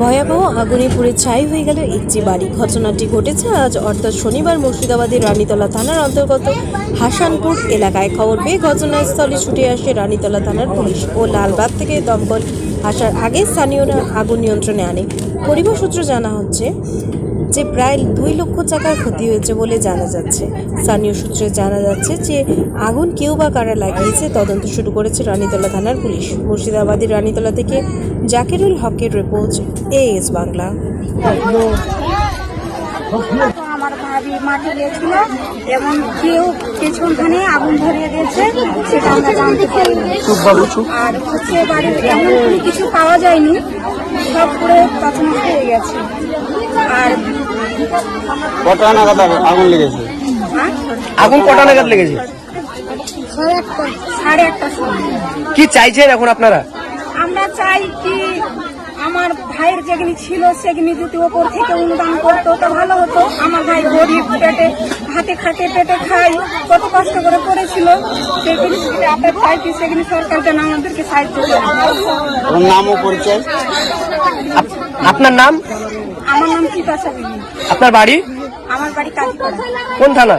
ভয়াবহ আগুনে পুড়ে ছাই হয়ে গেল একটি বাড়ি। ঘটনাটি ঘটেছে আজ, অর্থাৎ শনিবার মুর্শিদাবাদের রানীতলা থানার অন্তর্গত হাসানপুর এলাকায়। খবর পেয়ে ঘটনাস্থলে ছুটে আসে রানীতলা থানার পুলিশ ও লালবাগ থেকে দমকল আসার আগে স্থানীয়রা আগুন নিয়ন্ত্রণে আনে। পরিবার সূত্র জানা হচ্ছে যে প্রায় দুই লক্ষ টাকার ক্ষতি হয়েছে বলে জানা যাচ্ছে। স্থানীয় সূত্রে জানা যাচ্ছে যে আগুন কেউ বা কারা লাগিয়েছে, তদন্ত শুরু করেছে রানীতলা থানার পুলিশ। মুর্শিদাবাদের রানীতলা থেকে জাকিরুল হকের রিপোর্ট, এএস বাংলা। কেউ কিছু পাওয়া যায়নি, সব গেছে। আর কটা নাগাদ আগ- আগুন লেগেছে? হ্যাঁ, আগুন কটা নাগাদ লেগেছে? কি চাইছেন এখন আপনারা? আমরা চাই কি আমার ভাইয়ের যেগুলি ছিল সেগুলি যদি ওপর থেকে অনুদান করতো তো ভালো হতো। আমার ভাই গরিব পেটে হাতে খাটে পেটে খাই কত কষ্ট করে পড়েছিল সেগুলি আপনার চাইছি সেগুলি সরকার যেন আমাদেরকে সাহায্য করে। ওর নাম ও পরিচয়? আপ- আপনার নাম? আমার নাম বিবি আপনার বাড়ি? আমার বাড়ি কাজীপাড়া কোন থানা?